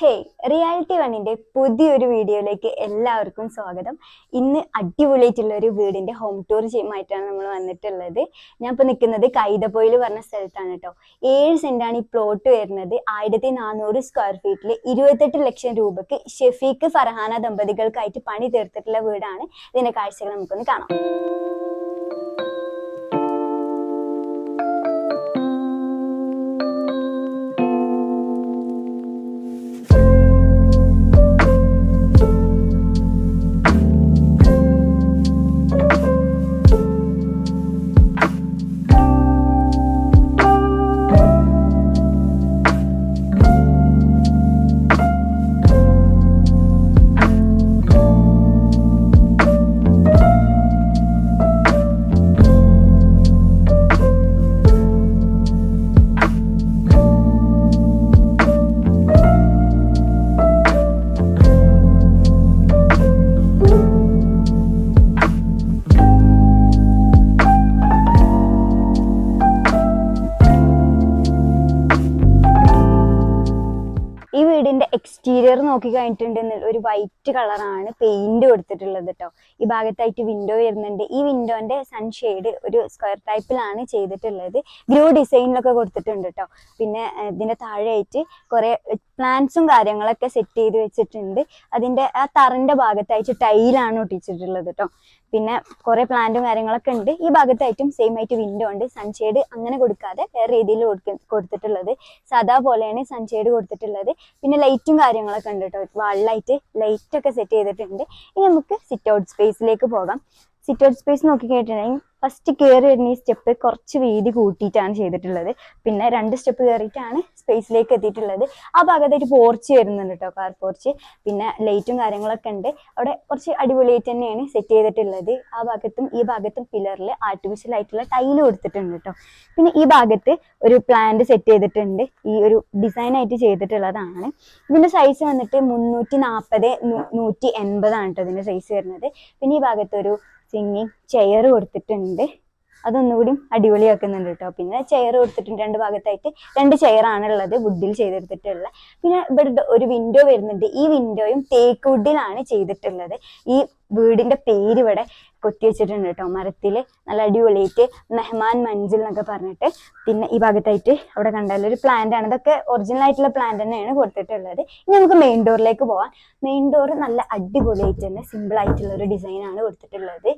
Hey reality വണ്ണിന്റെ പുതിയൊരു വീഡിയോയിലേക്ക് എല്ലാവർക്കും സ്വാഗതം. ഇന്ന് അടിപൊളിയായിട്ടുള്ള ഒരു വീടിന്റെ ഹോം ടൂർ ചെയ്യുമായിട്ടാണ് നമ്മൾ വന്നിട്ടുള്ളത്. ഞാൻ ഇപ്പോൾ നിൽക്കുന്നത് കൈതപ്പൊയിൽ പറഞ്ഞ സ്ഥലത്താണ് കേട്ടോ ഏഴ് സെന്റാണ് ഈ പ്ലോട്ട് വരുന്നത്. ആയിരത്തി നാനൂറ് സ്ക്വയർ ഫീറ്റിൽ ഇരുപത്തെട്ട് ലക്ഷം രൂപക്ക് ഷെഫീഖ് ഫർഹാന ദമ്പതികൾക്കായിട്ട് പണി തീർത്തിട്ടുള്ള വീടാണ്. ഇതിന്റെ കാഴ്ചകൾ നമുക്കൊന്ന് കാണാം. എക്സ്റ്റീരിയർ നോക്കി കഴിഞ്ഞിട്ടുണ്ടെങ്കിൽ ഒരു വൈറ്റ് കളറാണ് പെയിന്റ് കൊടുത്തിട്ടുള്ളത് കേട്ടോ ഈ ഭാഗത്തായിട്ട് വിൻഡോ വരുന്നുണ്ട്. ഈ വിൻഡോന്റെ സൺഷെയ്ഡ് ഒരു സ്ക്വയർ ടൈപ്പിലാണ് ചെയ്തിട്ടുള്ളത്. ഗ്രൂ ഡിസൈനിലൊക്കെ കൊടുത്തിട്ടുണ്ട് കേട്ടോ പിന്നെ ഇതിന്റെ താഴെയായിട്ട് കുറെ പ്ലാന്റ്സും കാര്യങ്ങളൊക്കെ സെറ്റ് ചെയ്ത് വെച്ചിട്ടുണ്ട്. അതിന്റെ ആ തറിന്റെ ഭാഗത്തായിട്ട് ടൈലാണ് ഒട്ടിച്ചിട്ടുള്ളത് കേട്ടോ പിന്നെ കുറെ പ്ലാന്റും കാര്യങ്ങളൊക്കെ ഉണ്ട്. ഈ ഭാഗത്തായിട്ടും സെയിം ആയിട്ട് വിൻഡോ ഉണ്ട്. സൺഷെയ്ഡ് അങ്ങനെ കൊടുക്കാതെ വേറെ രീതിയിൽ കൊടുത്തിട്ടുള്ളത്. സാധാ പോലെയാണ് സൺഷെയ്ഡ് കൊടുത്തിട്ടുള്ളത്. പിന്നെ ലൈറ്റും കാര്യങ്ങളൊക്കെ ഉണ്ട് കേട്ടോ വാളിലായിട്ട് ലൈറ്റ് ഒക്കെ സെറ്റ് ചെയ്തിട്ടുണ്ട്. ഇനി നമുക്ക് സിറ്റ് ഔട്ട് സ്പേസിലേക്ക് പോകാം. സിറ്റ് ഔട്ട് സ്പേസ് നോക്കി കഴിഞ്ഞിട്ടുണ്ടെങ്കിൽ ഫസ്റ്റ് കയറി വരുന്ന ഈ സ്റ്റെപ്പ് കുറച്ച് വീതി കൂട്ടിയിട്ടാണ് ചെയ്തിട്ടുള്ളത്. പിന്നെ രണ്ട് സ്റ്റെപ്പ് കയറിയിട്ടാണ് സ്പേസിലേക്ക് എത്തിയിട്ടുള്ളത്. ആ ഭാഗത്തായിട്ട് പോർച്ച് വരുന്നുണ്ട് കേട്ടോ കാർ പോർച്ച് പിന്നെ ലൈറ്റും കാര്യങ്ങളൊക്കെ ഉണ്ട്. അവിടെ കുറച്ച് അടിപൊളിയായിട്ട് തന്നെയാണ് സെറ്റ് ചെയ്തിട്ടുള്ളത്. ആ ഭാഗത്തും ഈ ഭാഗത്തും പില്ലറിൽ ആർട്ടിഫിഷ്യൽ ആയിട്ടുള്ള ടൈൽ കൊടുത്തിട്ടുണ്ട് കേട്ടോ പിന്നെ ഈ ഭാഗത്ത് ഒരു പ്ലാന്റ് സെറ്റ് ചെയ്തിട്ടുണ്ട്. ഈ ഒരു ഡിസൈൻ ആയിട്ട് ചെയ്തിട്ടുള്ളതാണ്. ഇതിന്റെ സൈസ് വന്നിട്ട് മുന്നൂറ്റി നാൽപ്പത് നൂറ്റി എൺപതാണ് കേട്ടോ ഇതിന്റെ സൈസ് വരുന്നത്. പിന്നെ ഈ ഭാഗത്ത് ഒരു സിംഗിങ് ചെയർ കൊടുത്തിട്ടുണ്ട്. അതൊന്നുകൂടി അടിപൊളിയാക്കുന്നുണ്ട് കേട്ടോ പിന്നെ ചെയർ കൊടുത്തിട്ടുണ്ട് രണ്ട് ഭാഗത്തായിട്ട്. രണ്ട് ചെയറാണ് ഉള്ളത് വുഡിൽ ചെയ്തെടുത്തിട്ടുള്ള പിന്നെ ഇവിടെ ഒരു വിൻഡോ വരുന്നുണ്ട്. ഈ വിൻഡോയും തേക്ക് വുഡിലാണ് ചെയ്തിട്ടുള്ളത്. ഈ വീടിന്റെ പേര് ഇവിടെ കൊത്തി വെച്ചിട്ടുണ്ട് കേട്ടോ. മരത്തിൽ നല്ല അടിപൊളിയായിട്ട് മെഹ്മാൻ മഞ്ചിൽ എന്നൊക്കെ പറഞ്ഞിട്ട് പിന്നെ ഈ ഭാഗത്തായിട്ട് അവിടെ കണ്ടാൽ ഒരു പ്ലാന്റ് ആണ്. ഇതൊക്കെ ഒറിജിനൽ ആയിട്ടുള്ള പ്ലാന്റ് തന്നെയാണ് കൊടുത്തിട്ടുള്ളത്. ഇനി നമുക്ക് മെയിൻ ഡോറിലേക്ക് പോവാം. മെയിൻ ഡോർ നല്ല അടിപൊളിയായിട്ട് തന്നെ സിമ്പിൾ ആയിട്ടുള്ള ഒരു ഡിസൈൻ ആണ് കൊടുത്തിട്ടുള്ളത്.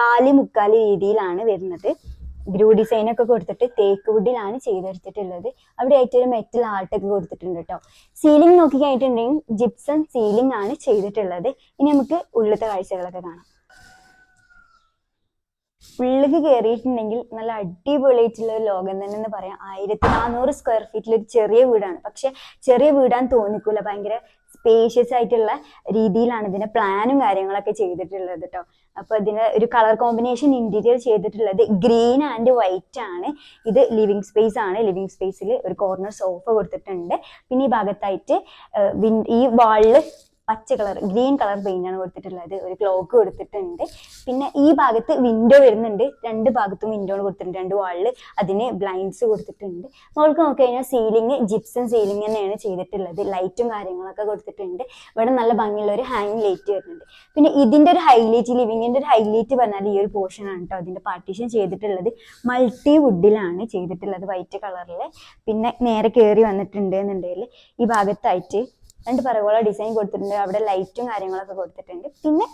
കാലി മുക്കാലി രീതിയിലാണ് വരുന്നത്. ഗ്രൂ ഡിസൈൻ ഒക്കെ കൊടുത്തിട്ട് തേക്ക് വുഡിലാണ് ചെയ്തെടുത്തിട്ടുള്ളത്. അവിടെ ആയിട്ട് മെറ്റൽ ആർട്ടൊക്കെ കൊടുത്തിട്ടുണ്ട് കേട്ടോ സീലിംഗ് നോക്കി കഴിഞ്ഞിട്ടുണ്ടെങ്കിൽ ജിപ്സം സീലിംഗ് ആണ് ചെയ്തിട്ടുള്ളത്. ഇനി നമുക്ക് ഉള്ളിലത്തെ കാഴ്ചകളൊക്കെ കാണാം. ഉള്ളിലേക്ക് കയറിയിട്ടുണ്ടെങ്കിൽ നല്ല അടിപൊളിയായിട്ടുള്ള ഒരു ലോകം തന്നെ എന്ന് പറയാം. ആയിരത്തി നാനൂറ് സ്ക്വയർ ഫീറ്റിൽ ഒരു ചെറിയ വീടാണ്. പക്ഷെ ചെറിയ വീടാൻ തോന്നിക്കൂല. ഭയങ്കര സ്പേഷ്യസ് ആയിട്ടുള്ള രീതിയിലാണ് ഇതിന്റെ പ്ലാനും കാര്യങ്ങളൊക്കെ ചെയ്തിട്ടുള്ളത് കേട്ടോ അപ്പൊ ഇതിന് ഒരു കളർ കോമ്പിനേഷൻ ഇന്റീരിയർ ചെയ്തിട്ടുള്ളത് ഗ്രീൻ ആൻഡ് വൈറ്റ് ആണ്. ഇത് ലിവിങ് സ്പേസ് ആണ്. ലിവിങ് സ്പേസിൽ ഒരു കോർണർ സോഫ കൊടുത്തിട്ടുണ്ട്. പിന്നെ ഈ ഭാഗത്തായിട്ട് ഈ വാളിൽ പച്ച കളർ ഗ്രീൻ കളർ പെയിന്റ് ആണ് കൊടുത്തിട്ടുള്ളത്. ഒരു ക്ലോക്ക് കൊടുത്തിട്ടുണ്ട്. പിന്നെ ഈ ഭാഗത്ത് വിൻഡോ വരുന്നുണ്ട്. രണ്ട് ഭാഗത്തും വിൻഡോ കൊടുത്തിട്ടുണ്ട്. രണ്ട് വാളിൽ അതിന് ബ്ലൈൻഡ്സ് കൊടുത്തിട്ടുണ്ട്. മോൾക്ക് നോക്കി കഴിഞ്ഞാൽ സീലിംഗ് ജിപ്സം സീലിംഗ് തന്നെയാണ് ചെയ്തിട്ടുള്ളത്. ലൈറ്റും കാര്യങ്ങളൊക്കെ കൊടുത്തിട്ടുണ്ട്. ഇവിടെ നല്ല ഭംഗിയുള്ള ഒരു ഹാങ് ലൈറ്റ് വരുന്നുണ്ട്. പിന്നെ ഇതിന്റെ ഒരു ഹൈലൈറ്റ് ലിവിങ്ങിന്റെ ഒരു ഹൈലൈറ്റ് പറഞ്ഞാൽ ഈ ഒരു പോർഷൻ ആണ് കേട്ടോ അതിന്റെ പാർട്ടീഷൻ ചെയ്തിട്ടുള്ളത്. മൾട്ടി വുഡിലാണ് ചെയ്തിട്ടുള്ളത് വൈറ്റ് കളറിൽ പിന്നെ നേരെ കയറി വന്നിട്ടുണ്ട് എന്നുണ്ടെങ്കിൽ ഈ ഭാഗത്തായിട്ട് രണ്ട് പറകോള ഡിസൈൻ കൊടുത്തിട്ടുണ്ട്. അവിടെ ലൈറ്റും കാര്യങ്ങളൊക്കെ കൊടുത്തിട്ടുണ്ട്. പിന്നെ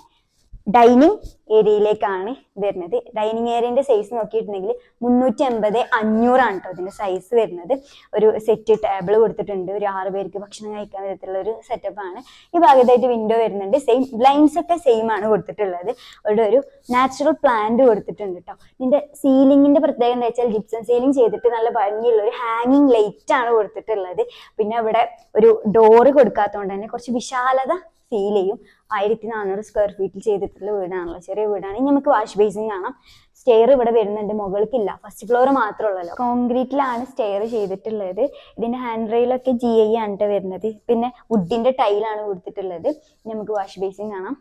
ഡൈനിങ് ഏരിയയിലേക്കാണ് വരുന്നത്. ഡൈനിങ് ഏരിയന്റെ സൈസ് നോക്കിയിട്ടുണ്ടെങ്കിൽ മുന്നൂറ്റി അമ്പത് അഞ്ഞൂറാണ് കേട്ടോ ഇതിന്റെ സൈസ് വരുന്നത്. ഒരു സെറ്റ് ടേബിൾ കൊടുത്തിട്ടുണ്ട്. ഒരു ആറ് പേർക്ക് ഭക്ഷണം കഴിക്കാൻ വിധത്തിലുള്ള ഒരു സെറ്റപ്പ് ആണ്. ഈ ഭാഗത്തായിട്ട് വിൻഡോ വരുന്നുണ്ട്. സെയിം ബ്ലൈൻഡ്സ് ഒക്കെ സെയിം ആണ് കൊടുത്തിട്ടുള്ളത്. അവിടെ ഒരു നാച്ചുറൽ പ്ലാന്റ് കൊടുത്തിട്ടുണ്ട് കേട്ടോ ഇതിന്റെ സീലിംഗിന്റെ പ്രത്യേകത എന്താ വെച്ചാൽ ജിപ്സം സീലിംഗ് ചെയ്തിട്ട് നല്ല ഭംഗിയുള്ള ഒരു ഹാങ്ങിങ് ലൈറ്റ് ആണ് കൊടുത്തിട്ടുള്ളത്. പിന്നെ അവിടെ ഒരു ഡോറ് കൊടുക്കാത്തതുകൊണ്ട് തന്നെ കുറച്ച് വിശാലത ഫീൽ ചെയ്യും. ആയിരത്തി നാനൂറ് സ്ക്വയർ ഫീറ്റിൽ ചെയ്തിട്ടുള്ള വീടാണല്ലോ ചെറിയ വീടാണ്. ഇനി നമുക്ക് വാഷ് ബേസിൻ കാണാം. സ്റ്റെയർ ഇവിടെ വരുന്നുണ്ട് മുകൾക്കില്ല. ഫസ്റ്റ് ഫ്ലോർ മാത്രമുള്ളല്ലോ കോൺക്രീറ്റിലാണ് സ്റ്റെയർ ചെയ്തിട്ടുള്ളത്. ഇതിന്റെ ഹാൻഡ് റെയിലൊക്കെ ജി ഐ ആണ് വരുന്നത്. പിന്നെ വുഡിന്റെ ടൈലാണ് കൊടുത്തിട്ടുള്ളത്. നമുക്ക് വാഷ് ബേസിൻ കാണാം.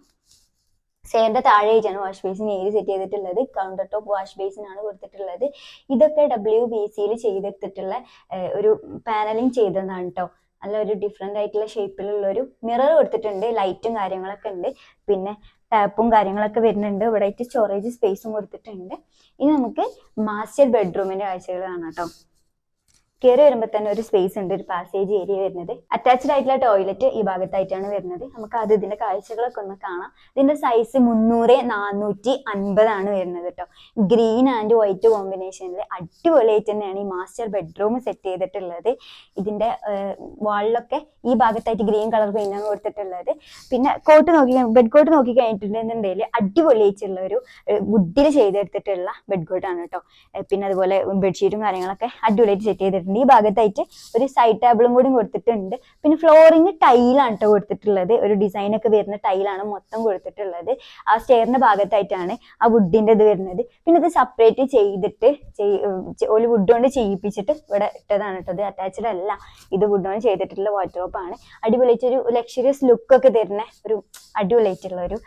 സ്റ്റെയറിന്റെ താഴെയായിട്ടാണ് വാഷ് ബേസിൻ ഏരി സെറ്റ് ചെയ്തിട്ടുള്ളത്. കൗണ്ടർ ടോപ്പ് വാഷ് ബേസിൻ ആണ് കൊടുത്തിട്ടുള്ളത്. ഇതൊക്കെ ഡബ്ല്യു ബി സിയിൽ ചെയ്തെടുത്തിട്ടുള്ള ഒരു പാനലിംഗ് ചെയ്തതാണ് കേട്ടോ നല്ലൊരു ഡിഫറെന്റ് ആയിട്ടുള്ള ഷേപ്പിലുള്ള ഒരു മിറർ കൊടുത്തിട്ടുണ്ട്. ലൈറ്റും കാര്യങ്ങളൊക്കെ ഉണ്ട്. പിന്നെ ടാപ്പും കാര്യങ്ങളൊക്കെ വരുന്നുണ്ട്. ഇവിടെ ആയിട്ട് സ്റ്റോറേജ് സ്പേസും കൊടുത്തിട്ടുണ്ട്. ഇനി നമുക്ക് മാസ്റ്റർ ബെഡ്റൂമിന്റെ കാഴ്ചകൾ കാണാം കേട്ടോ. കയറി വരുമ്പോൾ തന്നെ ഒരു സ്പേസ് ഉണ്ട് ഒരു പാസേജ് ഏരിയ വരുന്നത്. അറ്റാച്ച്ഡ് ആയിട്ടുള്ള ടോയ്ലറ്റ് ഈ ഭാഗത്തായിട്ടാണ് വരുന്നത്. നമുക്ക് അത് ഇതിന്റെ കാഴ്ചകളൊക്കെ ഒന്ന് കാണാം. ഇതിന്റെ സൈസ് മുന്നൂറ് നാനൂറ്റി അൻപതാണ് വരുന്നത് കേട്ടോ. ഗ്രീൻ ആൻഡ് വൈറ്റ് കോമ്പിനേഷനിൽ അടിപൊളിയായിട്ട് തന്നെയാണ് ഈ മാസ്റ്റർ ബെഡ്റൂം സെറ്റ് ചെയ്തിട്ടുള്ളത്. ഇതിന്റെ വാളിലൊക്കെ ഈ ഭാഗത്തായിട്ട് ഗ്രീൻ കളർ പെയിന്റാണ് കൊടുത്തിട്ടുള്ളത്. പിന്നെ കോട്ട് നോക്കി ബെഡ് കോട്ട് നോക്കി കഴിഞ്ഞിട്ടുണ്ടെന്നുണ്ടെങ്കിൽ അടിപൊളിയായിട്ടുള്ള ഒരു വുഡിൽ ചെയ്തെടുത്തിട്ടുള്ള ബെഡ് കോട്ടാണ് കേട്ടോ. പിന്നെ അതുപോലെ ബെഡ്ഷീറ്റും കാര്യങ്ങളൊക്കെ അടിപൊളിയായിട്ട് സെറ്റ് ചെയ്തിട്ടുണ്ട്. ഈ ഭാഗത്തായിട്ട് ഒരു സൈഡ് ടേബിളും കൂടി കൊടുത്തിട്ടുണ്ട്. പിന്നെ ഫ്ലോറിങ് ടൈലാണ് കേട്ടോ കൊടുത്തിട്ടുള്ളത്. ഒരു ഡിസൈൻ ഒക്കെ വരുന്ന ടൈലാണ് മൊത്തം കൊടുത്തിട്ടുള്ളത്. ആ സ്റ്റെയറിന്റെ ഭാഗത്തായിട്ടാണ് ആ വുഡിന്റെ ഇത് വരുന്നത്. പിന്നെ ഇത് സെപ്പറേറ്റ് ചെയ്തിട്ട് ഒരു വുഡ് കൊണ്ട് ചെയ്യിപ്പിച്ചിട്ട് ഇവിടെ ഇട്ടതാണ് കേട്ടോ ഇത് അറ്റാച്ച്ഡ് അല്ല. ഇത് വുഡ് കൊണ്ട് ചെയ്തിട്ടുള്ള വാർഡ്രോപ്പ് ആണ്. ഒരു ലക്ഷറിയസ് ലുക്ക് ഒക്കെ തരുന്ന ഒരു അടിപൊളിയായിട്ടുള്ള ഒരു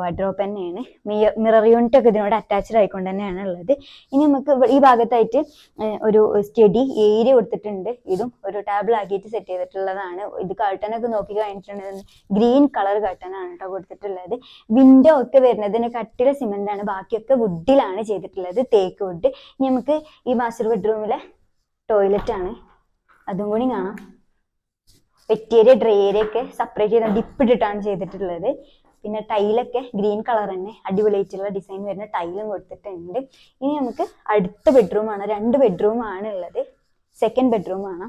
വാർഡ്രോപ്പ് തന്നെയാണ്. മിറർ യൂണിറ്റ് ഒക്കെ ഇതിനോട് അറ്റാച്ച്ഡ് ആയിക്കൊണ്ട് തന്നെയാണ് ഉള്ളത്. ഇനി നമുക്ക് ഈ ഭാഗത്തായിട്ട് ഒരു സ്റ്റഡി ഏരിയ കൊടുത്തിട്ടുണ്ട്. ഇതും ഒരു ടാബിൾ ആക്കിയിട്ട് സെറ്റ് ചെയ്തിട്ടുള്ളതാണ്. ഇത് കർട്ടൺ ഒക്കെ നോക്കി കഴിഞ്ഞിട്ടുണ്ടെങ്കിൽ ഗ്രീൻ കളർ കർട്ടൺ ആണ് കേട്ടോ കൊടുത്തിട്ടുള്ളത്. വിൻഡോ ഒക്കെ വരുന്നതിന് കട്ടില സിമെന്റ് ആണ്. ബാക്കിയൊക്കെ വുഡിലാണ് ചെയ്തിട്ടുള്ളത്. തേക്ക് വുഡ് നമുക്ക് ഈ മാസ്റ്റർ ബെഡ്റൂമിലെ ടോയ്ലറ്റ് ആണ്. അതും കൂടി കാണാം. വെറ്റേരിയ ഡ്രൈ ഒക്കെ സെപ്പറേറ്റ് ചെയ്ത് ഡിപ്പ് ഇട്ടിട്ടാണ് ചെയ്തിട്ടുള്ളത്. പിന്നെ ടൈലൊക്കെ ഗ്രീൻ കളർ തന്നെ. അടിപൊളിയായിട്ടുള്ള ഡിസൈൻ വരുന്ന ടൈലും കൊടുത്തിട്ടുണ്ട്. ഇനി നമുക്ക് അടുത്ത ബെഡ്റൂമാണ് രണ്ട് ബെഡ്റൂമാണ് ഉള്ളത്. സെക്കൻഡ് ബെഡ്റൂം ആണ്.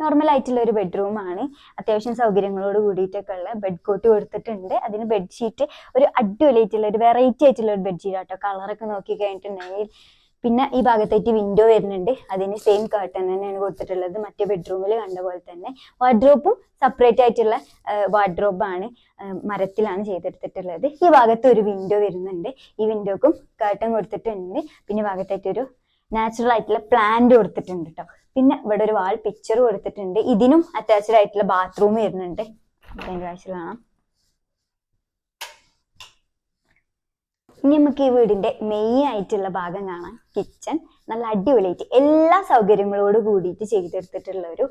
നോർമൽ ആയിട്ടുള്ള ഒരു ബെഡ്റൂം ആണ്. അത്യാവശ്യം സൗകര്യങ്ങളോട് കൂടിയിട്ടൊക്കെ ഉള്ള ബെഡ് കോട്ട് കൊടുത്തിട്ടുണ്ട്. അതിന് ബെഡ്ഷീറ്റ് ഒരു അടിപൊളിയായിട്ടുള്ള ഒരു വെറൈറ്റി ആയിട്ടുള്ള ഒരു ബെഡ്ഷീറ്റ് ആട്ടോ. കളറൊക്കെ നോക്കി കഴിഞ്ഞിട്ടുണ്ടെങ്കിൽ പിന്നെ ഈ ഭാഗത്തായിട്ട് വിൻഡോ വരുന്നുണ്ട്. അതിന് സെയിം കർട്ടൺ തന്നെയാണ് കൊടുത്തിട്ടുള്ളത്. മറ്റേ ബെഡ്റൂമിൽ കണ്ട പോലെ തന്നെ. വാർഡ്രോപ്പും സെപ്പറേറ്റ് ആയിട്ടുള്ള വാർഡ്രോബാണ് മരത്തിലാണ് ചെയ്തെടുത്തിട്ടുള്ളത്. ഈ ഭാഗത്ത് ഒരു വിൻഡോ വരുന്നുണ്ട്. ഈ വിൻഡോക്കും കർട്ടൻ കൊടുത്തിട്ടുണ്ട്. പിന്നെ ഭാഗത്തായിട്ടൊരു നാച്ചുറൽ ആയിട്ടുള്ള പ്ലാന്റ് കൊടുത്തിട്ടുണ്ട് കേട്ടോ പിന്നെ ഇവിടെ ഒരു വാൾ പിക്ചർ കൊടുത്തിട്ടുണ്ട്. ഇതിനും അറ്റാച്ച്ഡ് ആയിട്ടുള്ള ബാത്റൂം വരുന്നുണ്ട്. കാണാം. ഇനി നമുക്ക് ഈ വീടിന്റെ മെയിൻ ആയിട്ടുള്ള ഭാഗം കാണാം. കിച്ചൺ നല്ല അടിപൊളിയായിട്ട് എല്ലാ സൗകര്യങ്ങളോട് കൂടിയിട്ട് ചെയ്തെടുത്തിട്ടുള്ള ഒരു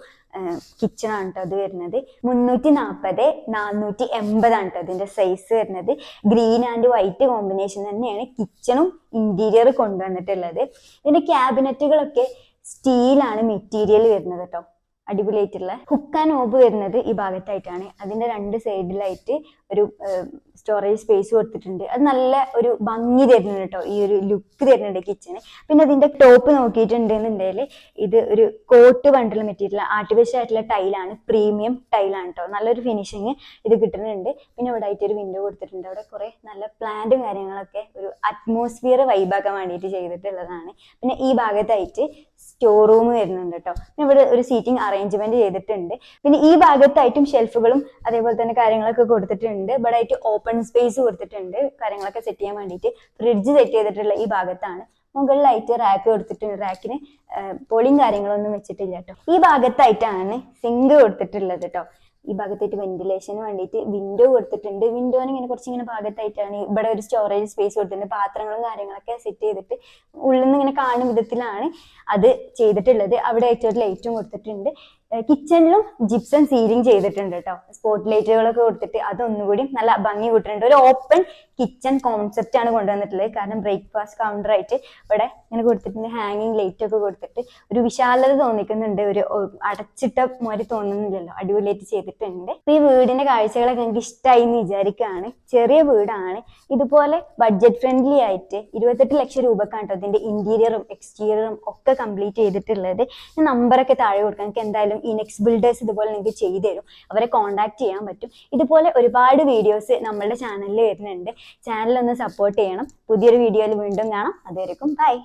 കിച്ചൺ ആണ് കേട്ടോ അത് വരുന്നത്. മുന്നൂറ്റി നാൽപ്പത് നാനൂറ്റി എൺപതാണ് കേട്ടോ ഇതിന്റെ സൈസ് വരുന്നത്. ഗ്രീൻ ആൻഡ് വൈറ്റ് കോമ്പിനേഷൻ തന്നെയാണ് കിച്ചണും ഇന്റീരിയർ കൊണ്ടുവന്നിട്ടുള്ളത്. ഇതിന്റെ ക്യാബിനറ്റുകളൊക്കെ സ്റ്റീലാണ് മെറ്റീരിയൽ വരുന്നത് കേട്ടോ അടിപൊളിയായിട്ടുള്ള ഹുക്ക് ആൻഡ് ഓബ് വരുന്നത് ഈ ഭാഗത്തായിട്ടാണ്. അതിന്റെ രണ്ട് സൈഡിലായിട്ട് ഒരു സ്റ്റോറേജ് സ്പേസ് കൊടുത്തിട്ടുണ്ട്. അത് നല്ല ഒരു ഭംഗി തരുന്നുണ്ട് കേട്ടോ ഈ ഒരു ലുക്ക് തരുന്നുണ്ട് കിച്ചന് പിന്നെ അതിന്റെ ടോപ്പ് നോക്കിയിട്ടുണ്ടെന്നുണ്ടെങ്കിൽ ഇത് ഒരു കോട്ട് പണ്ടുള്ള മെറ്റീരിയൽ ആർട്ടിഫിഷ്യൽ ആയിട്ടുള്ള ടൈലാണ് പ്രീമിയം ടൈലാണ് കേട്ടോ നല്ലൊരു ഫിനിഷിങ് ഇത് കിട്ടുന്നുണ്ട്. പിന്നെ ഇവിടെ ആയിട്ട് ഒരു വിൻഡോ കൊടുത്തിട്ടുണ്ട്. അവിടെ കുറെ നല്ല പ്ലാന്റും കാര്യങ്ങളൊക്കെ ഒരു അറ്റ്മോസ്ഫിയർ വൈബാക്കാൻ വേണ്ടിയിട്ട് ചെയ്തിട്ടുള്ളതാണ്. പിന്നെ ഈ ഭാഗത്തായിട്ട് സ്റ്റോർ റൂം വരുന്നുണ്ട് കേട്ടോ ഇവിടെ ഒരു സീറ്റിംഗ് അറേഞ്ച്മെന്റ് ചെയ്തിട്ടുണ്ട്. പിന്നെ ഈ ഭാഗത്തായിട്ടും ഷെൽഫുകളും അതേപോലെ തന്നെ കാര്യങ്ങളൊക്കെ കൊടുത്തിട്ടുണ്ട്. ഇവിടെ ആയിട്ട് ഓപ്പൺ സ്പേസ് കൊടുത്തിട്ടുണ്ട്. കാര്യങ്ങളൊക്കെ സെറ്റ് ചെയ്യാൻ വേണ്ടിയിട്ട് ഫ്രിഡ്ജ് സെറ്റ് ചെയ്തിട്ടുള്ള ഈ ഭാഗത്താണ്. മുകളിലായിട്ട് റാക്ക് കൊടുത്തിട്ടുണ്ട്. റാക്കിന് പൊളിയും കാര്യങ്ങളൊന്നും വെച്ചിട്ടില്ല കേട്ടോ ഈ ഭാഗത്തായിട്ടാണ് സിങ്ക് കൊടുത്തിട്ടുള്ളത് കേട്ടോ ഈ ഭാഗത്തായിട്ട് വെന്റിലേഷന് വേണ്ടിയിട്ട് വിൻഡോ കൊടുത്തിട്ടുണ്ട്. വിൻഡോന് ഇങ്ങനെ കുറച്ച് ഇങ്ങനെ ഭാഗത്തായിട്ടാണ് ഇവിടെ ഒരു സ്റ്റോറേജ് സ്പേസ് കൊടുത്തിട്ടുണ്ട് പാത്രങ്ങളും കാര്യങ്ങളൊക്കെ സെറ്റ് ചെയ്തിട്ട് ഉള്ളിൽ നിന്ന് ഇങ്ങനെ കാണുന്ന വിധത്തിലാണ് അത് ചെയ്തിട്ടുള്ളത്. അവിടെ ആയിട്ട് ഒരു ലൈറ്റും കൊടുത്തിട്ടുണ്ട്. കിച്ചണിലും ജിപ്സം സീലിംഗ് ചെയ്തിട്ടുണ്ട് കേട്ടോ സ്പോട്ട് ലൈറ്റുകളൊക്കെ കൊടുത്തിട്ട് അതൊന്നുകൂടി നല്ല ഭംഗി കൂട്ടിട്ടുണ്ട്. ഒരു ഓപ്പൺ കിച്ചൺ കോൺസെപ്റ്റ് ആണ് കൊണ്ടുവന്നിട്ടുള്ളത്. കാരണം ബ്രേക്ക്ഫാസ്റ്റ് കൗണ്ടർ ആയിട്ട് ഇവിടെ ഇങ്ങനെ കൊടുത്തിട്ടുണ്ട്. ഹാങ്ങിങ് ലൈറ്റ് ഒക്കെ കൊടുത്തിട്ട് ഒരു വിശാലത തോന്നിക്കുന്നുണ്ട്. ഒരു അടച്ചിട്ട മാതിരി തോന്നുന്നില്ലല്ലോ. അടിപൊളിയായിട്ട് ചെയ്തിട്ടുണ്ട്. ഈ വീടിന്റെ കാഴ്ചകളൊക്കെ എനിക്ക് ഇഷ്ടമായി എന്ന് വിചാരിക്കുകയാണ് ചെറിയ വീടാണ്. ഇതുപോലെ ബഡ്ജറ്റ് ഫ്രണ്ട്ലി ആയിട്ട് ഇരുപത്തെട്ട് ലക്ഷം രൂപക്കാണ് കേട്ടോ ഇതിന്റെ ഇന്റീരിയറും എക്സ്റ്റീരിയറും ഒക്കെ കംപ്ലീറ്റ് ചെയ്തിട്ടുള്ളത്. നമ്പറൊക്കെ താഴെ കൊടുക്കാം. നിങ്ങൾക്ക് എന്തായാലും ഇനെക്സ് ബിൽഡേഴ്സ് ഇതുപോലെ നിങ്ങൾക്ക് ചെയ്തു തരും. അവരെ കോൺടാക്ട് ചെയ്യാൻ പറ്റും. ഇതുപോലെ ഒരുപാട് വീഡിയോസ് നമ്മളുടെ ചാനലിൽ വരുന്നുണ്ട്. ചാനൽ ഒന്ന് സപ്പോർട്ട് ചെയ്യണം. പുതിയൊരു വീഡിയോയിൽ വീണ്ടും കാണാം. അതുവരെക്കും ബൈ